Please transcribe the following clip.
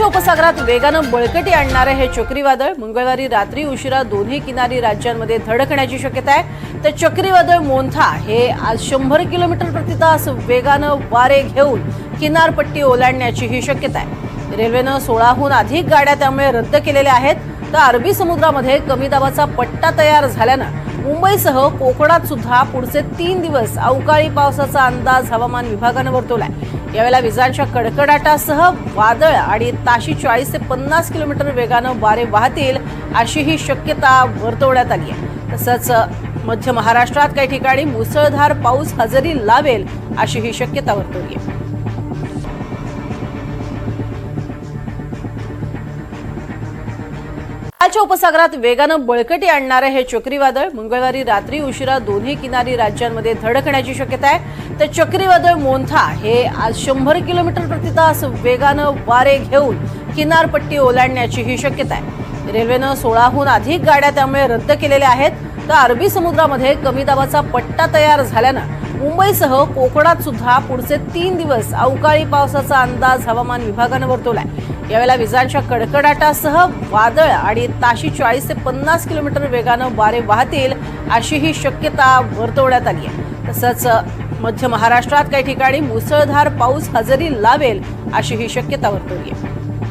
बंगालच्या उपसागरात वेगानं बळकटी आणणारं हे चक्रीवादळ मंगळवारी रात्री उशिरा दोन्ही किनारी राज्यांमध्ये धडकण्याची शक्यता आहे. तर चक्रीवादळ मोन्था हे आज शंभर किलोमीटर प्रतितास वेगानं वारे घेऊन किनारपट्टी ओलांडण्याचीही शक्यता आहे. रेल्वेनं सोळाहून अधिक गाड्या त्यामुळे रद्द केलेल्या आहेत. तर अरबी समुद्रामध्ये कमी दाबाचा पट्टा तयार झाल्यानं मुंबईसह कोकणात सुद्धा पुढचे तीन दिवस अवकाळी पावसाचा अंदाज हवामान विभागानं वर्तवलाय. यावेळेला विजांच्या कडकडाटासह वादळ आणि ताशी चाळीस ते पन्नास किलोमीटर वेगानं वारे वाहतील अशी ही शक्यता वर्तवण्यात आली आहे. तसंच मध्य महाराष्ट्रात काही ठिकाणी मुसळधार पाऊस हजेरी लावेल अशी ही शक्यता वर्तवली आहे. बंगालच्या उपसागरात वेगानं बळकटी आणणारं हे चक्रीवादळ मंगळवारी रात्री उशिरा दोन्ही किनारी राज्यांमध्ये धडकण्याची शक्यता आहे. तर चक्रीवादळ मोन्था हे आज शंभर किलोमीटर प्रति तास वेगानं वारे घेऊन किनारपट्टी ओलांडण्याचीही शक्यता आहे. रेल्वेनं सोळाहून अधिक गाड्या त्यामुळे रद्द केलेल्या आहेत. तर अरबी समुद्रामध्ये कमी दाबाचा पट्टा तयार झाल्यानं मुंबईसह कोकणात सुद्धा पुढचे तीन दिवस अवकाळी पावसाचा अंदाज हवामान विभागानं वर्तवलाय. यावेळेला विजांच्या कडकडाटासह वादळ आणि ताशी चाळीस ते पन्नास किलोमीटर वेगानं वारे वाहतील अशी ही शक्यता वर्तवण्यात आली आहे. तसंच मध्य महाराष्ट्रात काही ठिकाणी मुसळधार पाऊस हजेरी लावेल अशी ही शक्यता वर्तवली आहे.